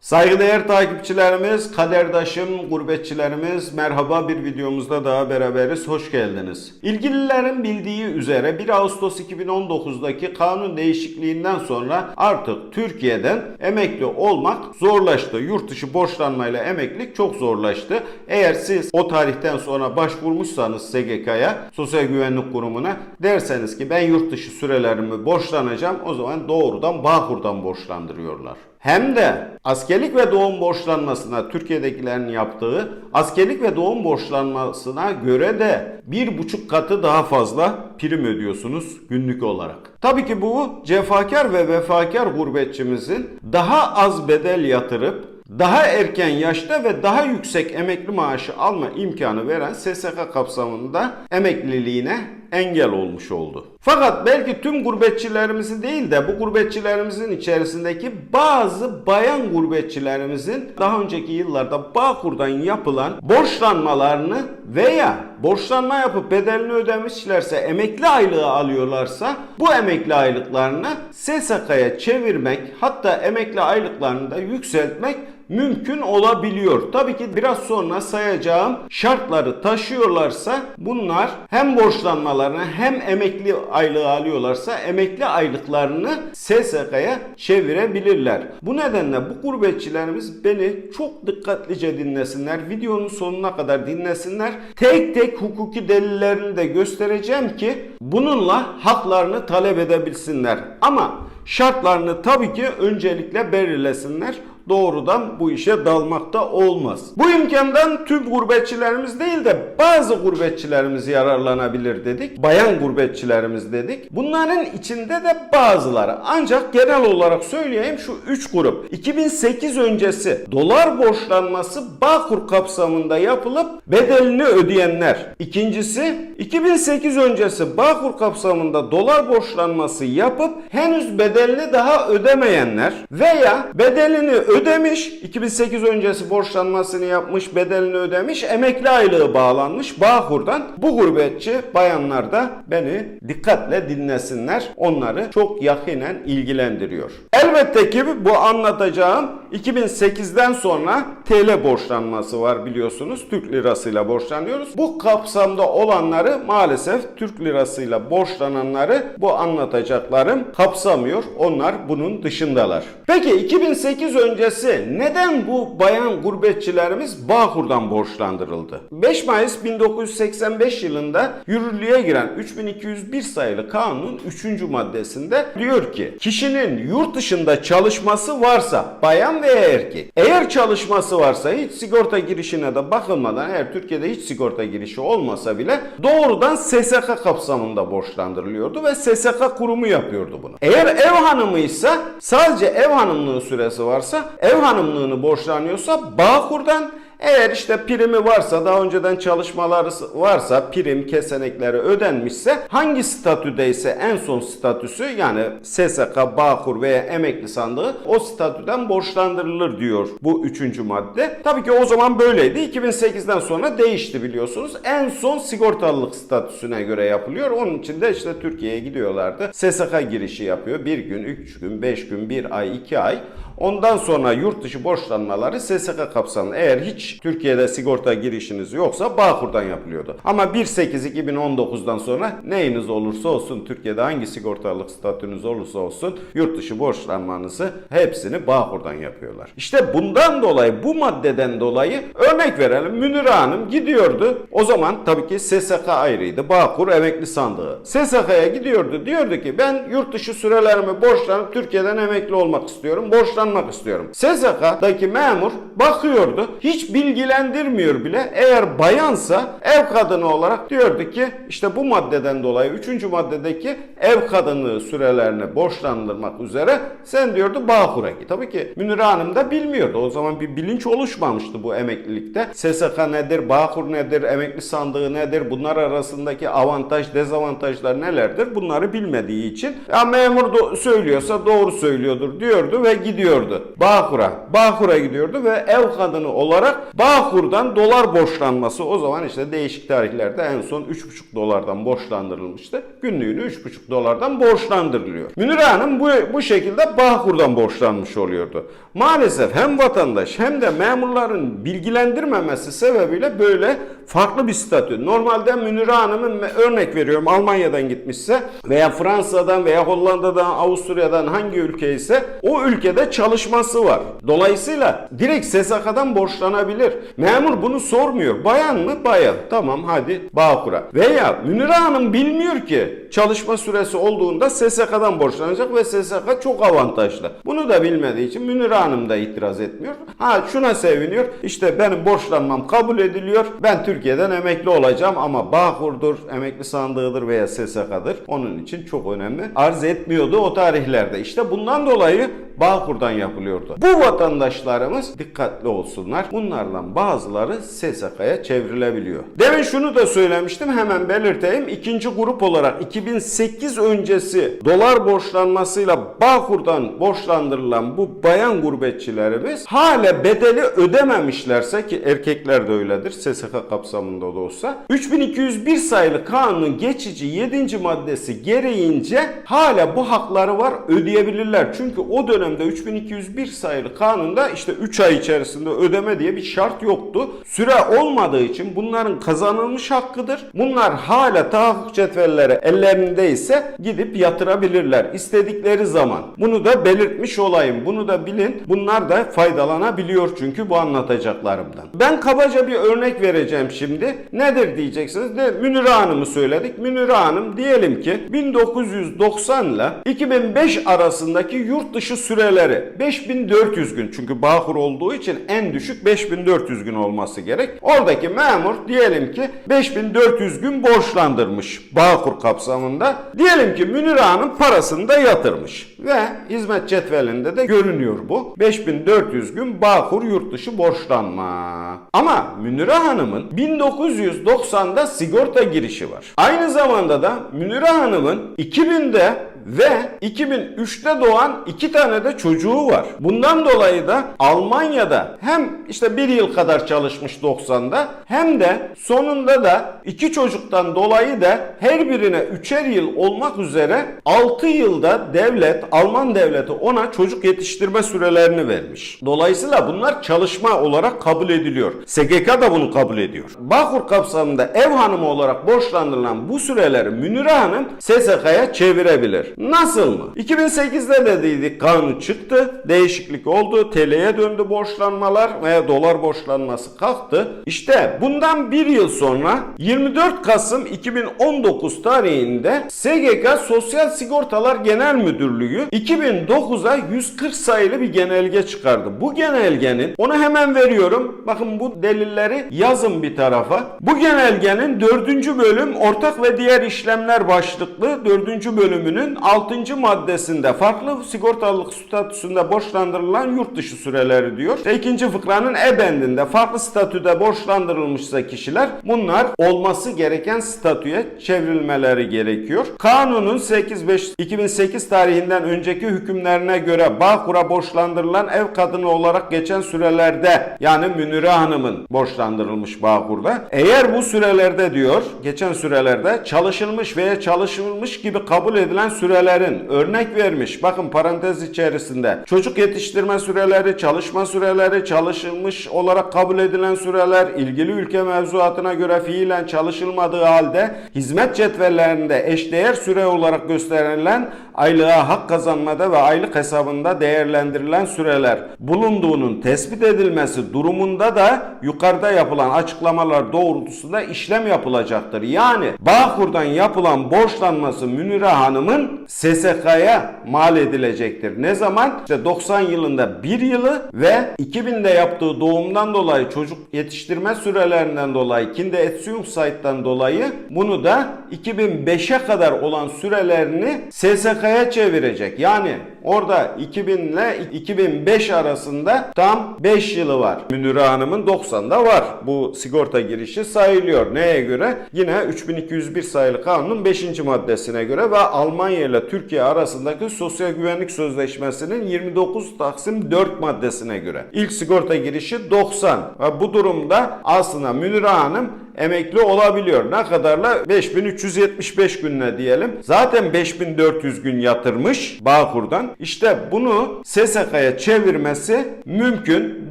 Saygıdeğer takipçilerimiz, kaderdaşım, gurbetçilerimiz merhaba bir videomuzda daha beraberiz. Hoş geldiniz. İlgililerin bildiği üzere 1 Ağustos 2019'daki kanun değişikliğinden sonra artık Türkiye'den emekli olmak zorlaştı. Yurt dışı borçlanmayla emeklilik çok zorlaştı. Eğer siz o tarihten sonra başvurmuşsanız SGK'ya, Sosyal Güvenlik Kurumu'na derseniz ki ben yurt dışı sürelerimi borçlanacağım o zaman doğrudan Bağkur'dan borçlandırıyorlar. Hem de askerlik ve doğum borçlanmasına Türkiye'dekilerin yaptığı askerlik ve doğum borçlanmasına göre de bir buçuk katı daha fazla prim ödüyorsunuz günlük olarak. Tabii ki bu cefakar ve vefakar gurbetçimizin daha az bedel yatırıp daha erken yaşta ve daha yüksek emekli maaşı alma imkanı veren SSK kapsamında emekliliğine engel olmuş oldu. Fakat belki tüm gurbetçilerimizi değil de bu gurbetçilerimizin içerisindeki bazı bayan gurbetçilerimizin daha önceki yıllarda Bağkur'dan yapılan borçlanmalarını veya borçlanma yapıp bedelini ödemişlerse emekli aylığı alıyorlarsa bu emekli aylıklarını SSK'ya çevirmek hatta emekli aylıklarını da yükseltmek mümkün olabiliyor. Tabii ki biraz sonra sayacağım şartları taşıyorlarsa bunlar hem borçlanmalarını hem emekli aylığı alıyorlarsa emekli aylıklarını SSK'ya çevirebilirler. Bu nedenle bu gurbetçilerimiz beni çok dikkatlice dinlesinler. Videonun sonuna kadar dinlesinler. Tek tek hukuki delillerini de göstereceğim ki bununla haklarını talep edebilsinler. Ama şartlarını tabii ki öncelikle belirlesinler doğrudan bu işe dalmakta olmaz. Bu imkandan tüm gurbetçilerimiz değil de bazı gurbetçilerimiz yararlanabilir dedik. Bayan gurbetçilerimiz dedik. Bunların içinde de bazıları. Ancak genel olarak söyleyeyim şu 3 grup. 2008 öncesi dolar borçlanması Bağkur kapsamında yapılıp bedelini ödeyenler. İkincisi 2008 öncesi Bağkur kapsamında dolar borçlanması yapıp henüz bedelini daha ödemeyenler veya bedelini ödemiş, 2008 öncesi borçlanmasını yapmış, bedelini ödemiş, emekli aylığı bağlanmış Bağkur'dan. Bu gurbetçi bayanlar da beni dikkatle dinlesinler. Onları çok yakinen ilgilendiriyor. Elbette ki bu anlatacağım 2008'den sonra TL borçlanması var biliyorsunuz. Türk lirasıyla borçlanıyoruz. Bu kapsamda olanları maalesef Türk lirasıyla borçlananları bu anlatacaklarım kapsamıyor. Onlar bunun dışındalar. Peki 2008 öncesi neden bu bayan gurbetçilerimiz Bağkur'dan borçlandırıldı? 5 Mayıs 1985 yılında yürürlüğe giren 3201 sayılı kanunun 3. maddesinde diyor ki kişinin yurt dışında çalışması varsa bayan veya erkek eğer çalışması varsa hiç sigorta girişine de bakılmadan eğer Türkiye'de hiç sigorta girişi olmasa bile doğrudan SSK kapsamında borçlandırılıyordu ve SSK kurumu yapıyordu bunu. Eğer ev hanımıysa sadece ev hanımlığı süresi varsa ev hanımlığını borçlanıyorsa Bağkur'dan eğer işte primi varsa daha önceden çalışmaları varsa prim kesenekleri ödenmişse hangi statüdeyse en son statüsü yani SSK, Bağkur veya emekli sandığı o statüden borçlandırılır diyor bu üçüncü madde. Tabii ki o zaman böyleydi. 2008'den sonra değişti biliyorsunuz. En son sigortalılık statüsüne göre yapılıyor. Onun için de işte Türkiye'ye gidiyorlardı. SSK girişi yapıyor. Bir gün, üç gün, beş gün, bir ay, iki ay. Ondan sonra yurt dışı borçlanmaları SSK kapsamında. Eğer hiç Türkiye'de sigorta girişiniz yoksa Bağkur'dan yapılıyordu. Ama 1.8.2019'dan sonra neyiniz olursa olsun Türkiye'de hangi sigortalık statünüz olursa olsun yurt dışı borçlanmanızı hepsini Bağkur'dan yapıyorlar. İşte bundan dolayı bu maddeden dolayı örnek verelim Münir Hanım gidiyordu. O zaman tabii ki SSK ayrıydı. Bağkur emekli sandığı. SSK'ya gidiyordu. Diyordu ki ben yurt dışı sürelerimi borçlanıp Türkiye'den emekli olmak istiyorum. Borçlanmak istiyorum. SSK'daki memur bakıyordu. Hiç bilgilendirmiyor bile. Eğer bayansa ev kadını olarak diyordu ki işte bu maddeden dolayı 3. maddedeki ev kadını sürelerini borçlandırmak üzere sen diyordu Bağkur'a git. Tabii ki Münir Hanım da bilmiyordu. O zaman bir bilinç oluşmamıştı bu emeklilikte. SSK nedir, Bağkur nedir, emekli sandığı nedir, bunlar arasındaki avantaj, dezavantajlar nelerdir bunları bilmediği için ya memur do- söylüyorsa doğru söylüyordur diyordu ve gidiyordu gidiyordu. Bağkur'a. Bağkur'a gidiyordu ve ev kadını olarak Bağkur'dan dolar borçlanması o zaman işte değişik tarihlerde en son 3,5 dolardan borçlandırılmıştı. Günlüğünü 3,5 dolardan borçlandırılıyor. Münir Hanım bu, bu şekilde Bağkur'dan borçlanmış oluyordu. Maalesef hem vatandaş hem de memurların bilgilendirmemesi sebebiyle böyle farklı bir statü. Normalde Münir Hanım'ın örnek veriyorum Almanya'dan gitmişse veya Fransa'dan veya Hollanda'dan, Avusturya'dan hangi ülke ise o ülkede çalışması var. Dolayısıyla direkt SSK'dan borçlanabilir. Memur bunu sormuyor. Bayan mı? Bayan. Tamam hadi Bağkur'a. Veya Münir Hanım bilmiyor ki çalışma süresi olduğunda SSK'dan borçlanacak ve SSK çok avantajlı. Bunu da bilmediği için Münir Hanım da itiraz etmiyor. Ha şuna seviniyor. İşte benim borçlanmam kabul ediliyor. Ben Türkiye'den emekli olacağım ama Bağkur'dur, emekli sandığıdır veya SSK'dır. Onun için çok önemli. Arz etmiyordu o tarihlerde. İşte bundan dolayı Bağkur'dan yapılıyordu. Bu vatandaşlarımız dikkatli olsunlar. Bunlardan bazıları SSK'ya çevrilebiliyor. Demin şunu da söylemiştim hemen belirteyim. İkinci grup olarak 2008 öncesi dolar borçlanmasıyla Bağkur'dan borçlandırılan bu bayan gurbetçilerimiz hala bedeli ödememişlerse ki erkekler de öyledir SSK kapsamında da olsa 3201 sayılı kanunun geçici 7. maddesi gereğince hala bu hakları var ödeyebilirler. Çünkü o dönemde 3201 sayılı kanunda işte 3 ay içerisinde ödeme diye bir şart yoktu. Süre olmadığı için bunların kazanılmış hakkıdır. Bunlar hala tahakkuk cetvelleri ellerindeyse gidip yatırabilirler istedikleri zaman. Bunu da belirtmiş olayım. Bunu da bilin. Bunlar da faydalanabiliyor çünkü bu anlatacaklarımdan. Ben kabaca bir örnek vereceğim şimdi. Nedir diyeceksiniz de Münir Hanım'ı söyledik. Münir Hanım diyelim ki 1990 ile 2005 arasındaki yurt dışı süreleri 5400 gün çünkü Bağkur olduğu için en düşük 5400 gün olması gerek. Oradaki memur diyelim ki 5400 gün borçlandırmış Bağkur kapsamında. Diyelim ki Münir Hanım parasını da yatırmış ve hizmet cetvelinde de görünüyor bu. 5400 gün Bağkur yurt dışı borçlanma. Ama Münire Hanım'ın 1990'da sigorta girişi var. Aynı zamanda da Münire Hanım'ın 2000'de ve 2003'te doğan iki tane de çocuğu var. Bundan dolayı da Almanya'da hem işte bir yıl kadar çalışmış 90'da hem de sonunda da iki çocuktan dolayı da her birine üçer yıl olmak üzere 6 yılda devlet, Alman devleti ona çocuk yetiştirme sürelerini vermiş. Dolayısıyla bunlar çalışma olarak kabul ediliyor. SGK da bunu kabul ediyor. Bağkur kapsamında ev hanımı olarak borçlandırılan bu süreleri Münire Hanım SSK'ya çevirebilir. Nasıl mı? 2008'de de dedik kanun çıktı. Değişiklik oldu. TL'ye döndü borçlanmalar veya dolar borçlanması kalktı. İşte bundan bir yıl sonra 24 Kasım 2019 tarihinde SGK Sosyal Sigortalar Genel Müdürlüğü 2009'a 140 sayılı bir genelge çıkardı. Bu genelgenin onu hemen veriyorum. Bakın bu delilleri yazın bir tarafa. Bu genelgenin 4. bölüm ortak ve diğer işlemler başlıklı 4. bölümünün 6. maddesinde farklı sigortalılık statüsünde borçlandırılan yurt dışı süreleri diyor. İşte ikinci fıkranın e bendinde farklı statüde borçlandırılmışsa kişiler bunlar olması gereken statüye çevrilmeleri gerekiyor. Kanunun 8-5-2008 tarihinden önceki hükümlerine göre Bağkur'a borçlandırılan ev kadını olarak geçen sürelerde yani Münire Hanım'ın borçlandırılmış Bağkur'da eğer bu sürelerde diyor geçen sürelerde çalışılmış veya çalışılmış gibi kabul edilen sürelerin örnek vermiş bakın parantez içerisinde çocuk yetiştirme süreleri, çalışma süreleri, çalışılmış olarak kabul edilen süreler, ilgili ülke mevzuatına göre fiilen çalışılmadığı halde hizmet cetvellerinde eşdeğer süre olarak gösterilen aylığa hak kazanmada ve aylık hesabında değerlendirilen süreler bulunduğunun tespit edilmesi durumunda da yukarıda yapılan açıklamalar doğrultusunda işlem yapılacaktır. Yani Bağkur'dan yapılan borçlanması Münire Hanım'ın SSK'ya mal edilecektir. Ne zaman? İşte 90 yılında bir yılı ve 2000'de yaptığı doğumdan dolayı çocuk yetiştirme sürelerinden dolayı Kinde Erziehungszeichen dolayı bunu da 2005'e kadar olan sürelerini SSK'ya çevirecek. Yani orada 2000 ile 2005 arasında tam 5 yılı var. Münire Hanım'ın 90'da var. Bu sigorta girişi sayılıyor. Neye göre? Yine 3201 sayılı kanunun 5. maddesine göre ve Almanya ile Türkiye arasındaki Sosyal Güvenlik Sözleşmesi'nin 29 Taksim 4 maddesine göre. İlk sigorta girişi 90. Ve bu durumda aslında Münir Hanım emekli olabiliyor. Ne kadarla? 5375 gününe diyelim. Zaten 5400 gün yatırmış Bağkur'dan. İşte bunu SSK'ya çevirmesi mümkün.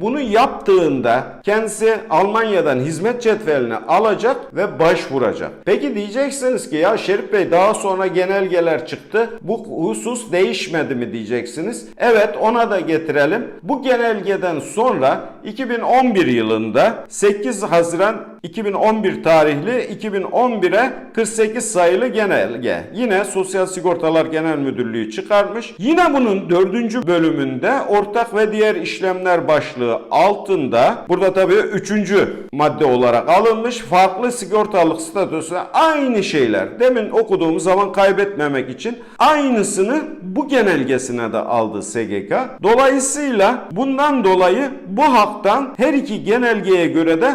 Bunu yaptığında kendisi Almanya'dan hizmet cetvelini alacak ve başvuracak. Peki diyeceksiniz ki ya Şerif Bey daha sonra genelgeler çıktı. Bu husus değişmedi mi diyeceksiniz. Evet ona da getirelim. Bu genelgeden sonra 2011 yılında 8 Haziran 2011 tarihli 2011'e 48 sayılı genelge. Yine Sosyal Sigortalar Genel Müdürlüğü çıkarmış. Yine bunun dördüncü bölümünde ortak ve diğer işlemler başlığı altında burada tabii üçüncü madde olarak alınmış farklı sigortalık statüsü aynı şeyler. Demin okuduğumuz zaman kaybetmemek için aynısını bu genelgesine de aldı SGK. Dolayısıyla bundan dolayı bu haktan her iki genelgeye göre de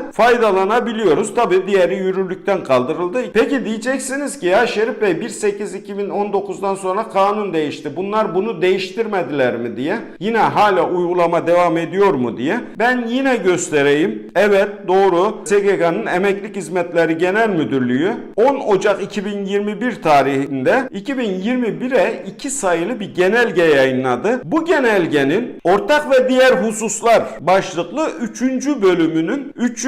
faydalanabiliyoruz. Tabi diğeri yürürlükten kaldırıldı. Peki diyeceksiniz ki ya Şerif Bey 1.8.2019'dan sonra kanun değişti. Bunlar bunu değiştirmediler mi diye. Yine hala uygulama devam ediyor mu diye. Ben yine göstereyim. Evet doğru. SGK'nın Emeklilik Hizmetleri Genel Müdürlüğü 10 Ocak 2021 tarihinde 2021'e 2 sayılı bir genelge yayınladı. Bu genelgenin ortak ve diğer hususlar başlıklı 3. bölümünün 3.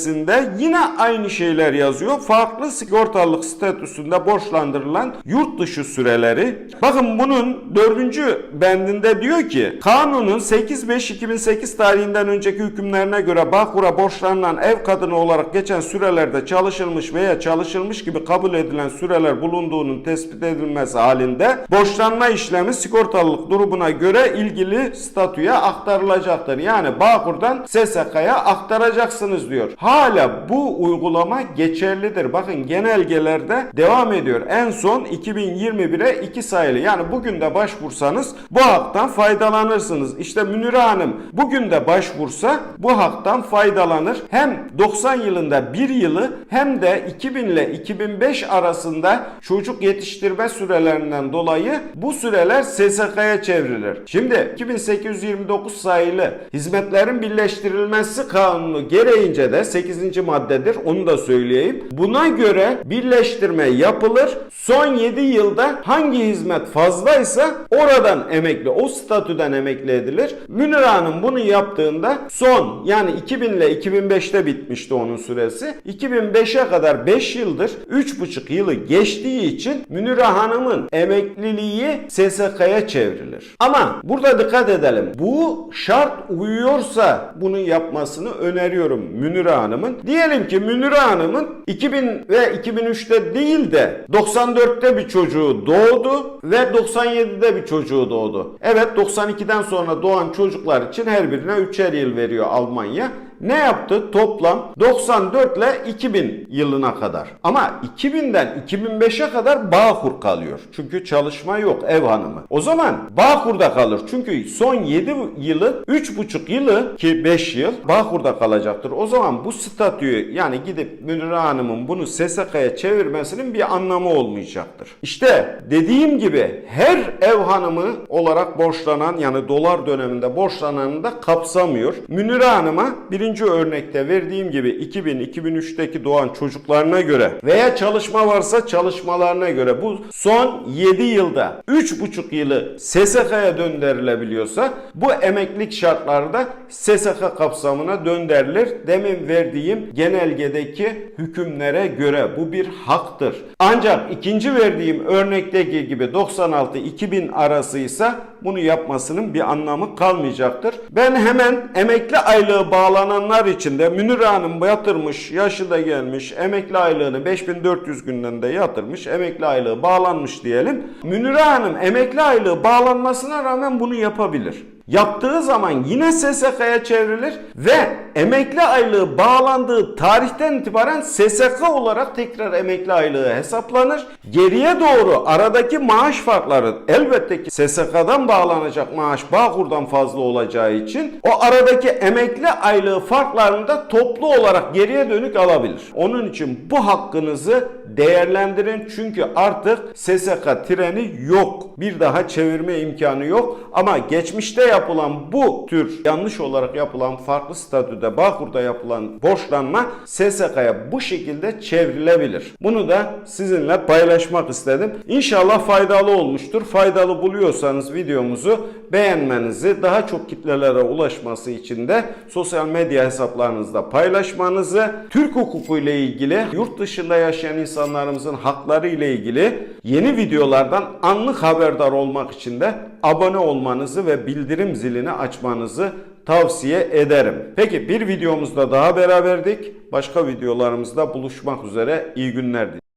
maddesinde yine aynı şeyler yazıyor. Farklı sigortalılık statüsünde borçlandırılan yurt dışı süreleri. Bakın bunun 4. bendinde diyor ki kanunun 8-5-2008 tarihinden önceki hükümlerine göre Bağkur'a borçlanılan ev kadını olarak geçen sürelerde çalışılmış veya çalışılmış gibi kabul edilen süreler bulunduğunun tespit edilmesi halinde borçlanma işlemi sigortalılık durumuna göre ilgili statüye aktarılacaktır. Yani Bağkur'dan SSK'ya aktaracaksınız diyor. Hala bu uygulama geçerlidir. Bakın genelgelerde devam ediyor. En son 2021'e 2 sayılı. Yani bugün de başvursanız bu haktan faydalanırsınız. İşte Münire Hanım bugün de başvursa bu haktan faydalanır. Hem 90 yılında bir yılı hem de 2000 ile 2005 arasında çocuk yetiştirme sürelerinden dolayı bu süreler SSK'ya çevrilir. Şimdi 2829 sayılı hizmetlerin birleştirilmesi kanunu gereğince de 8. maddedir. Onu da söyleyeyim. Buna göre birleştirme yapılır. Son 7 yılda hangi hizmet fazlaysa oradan emekli, o statüden emekli edilir. Münir Hanım bunu yaptığında son yani 2000 ile 2005'te bitmişti onun süresi. 2005'e kadar 5 yıldır 3,5 yılı geçtiği için Münir Hanım'ın emekliliği SSK'ya çevrilir. Ama burada dikkat edelim. Bu şart uyuyorsa bunu yapmasını öneriyorum Münir Hanım'ın. Diyelim ki Münir Hanım'ın 2000 ve 2003'te değil de 94'te bir çocuğu doğdu ve 97'de bir çocuğu doğdu. Evet 92'den sonra doğan çocuklar için her birine 3'er yıl veriyor Almanya. Ne yaptı? Toplam 94 ile 2000 yılına kadar. Ama 2000'den 2005'e kadar Bağkur kalıyor. Çünkü çalışma yok ev hanımı. O zaman Bağkur'da kalır. Çünkü son 7 yılı 3,5 yılı ki 5 yıl Bağkur'da kalacaktır. O zaman bu statüyü yani gidip Münir Hanım'ın bunu SSK'ya çevirmesinin bir anlamı olmayacaktır. İşte dediğim gibi her ev hanımı olarak borçlanan yani dolar döneminde borçlananı da kapsamıyor. Münir Hanım'a birinci örnekte verdiğim gibi 2000-2003'teki doğan çocuklarına göre veya çalışma varsa çalışmalarına göre bu son 7 yılda 3,5 yılı SSK'ya döndürülebiliyorsa bu emeklilik şartlarda SSK kapsamına döndürülür. Demin verdiğim genelgedeki hükümlere göre bu bir haktır. Ancak ikinci verdiğim örnekteki gibi 96-2000 arasıysa bunu yapmasının bir anlamı kalmayacaktır. Ben hemen emekli aylığı bağlananlar için de Münir Hanım yatırmış, yaşı da gelmiş, emekli aylığını 5400 günden de yatırmış, emekli aylığı bağlanmış diyelim. Münir Hanım emekli aylığı bağlanmasına rağmen bunu yapabilir. Yaptığı zaman yine SSK'ya çevrilir ve emekli aylığı bağlandığı tarihten itibaren SSK olarak tekrar emekli aylığı hesaplanır. Geriye doğru aradaki maaş farkları elbette ki SSK'dan bağlanacak maaş Bağkur'dan fazla olacağı için o aradaki emekli aylığı farklarını da toplu olarak geriye dönük alabilir. Onun için bu hakkınızı değerlendirin çünkü artık SSK treni yok. Bir daha çevirme imkanı yok ama geçmişte yapılan bu tür yanlış olarak yapılan farklı statüde Bağkur'da yapılan borçlanma SSK'ya bu şekilde çevrilebilir. Bunu da sizinle paylaşmak istedim. İnşallah faydalı olmuştur. Faydalı buluyorsanız videomuzu beğenmenizi, daha çok kitlelere ulaşması için de sosyal medya hesaplarınızda paylaşmanızı, Türk hukuku ile ilgili, yurt dışında yaşayan insanlarımızın hakları ile ilgili yeni videolardan anlık haberdar olmak için de abone olmanızı ve bildirim zilini açmanızı tavsiye ederim. Peki bir videomuzda daha beraberdik. Başka videolarımızda buluşmak üzere. İyi günler dilerim.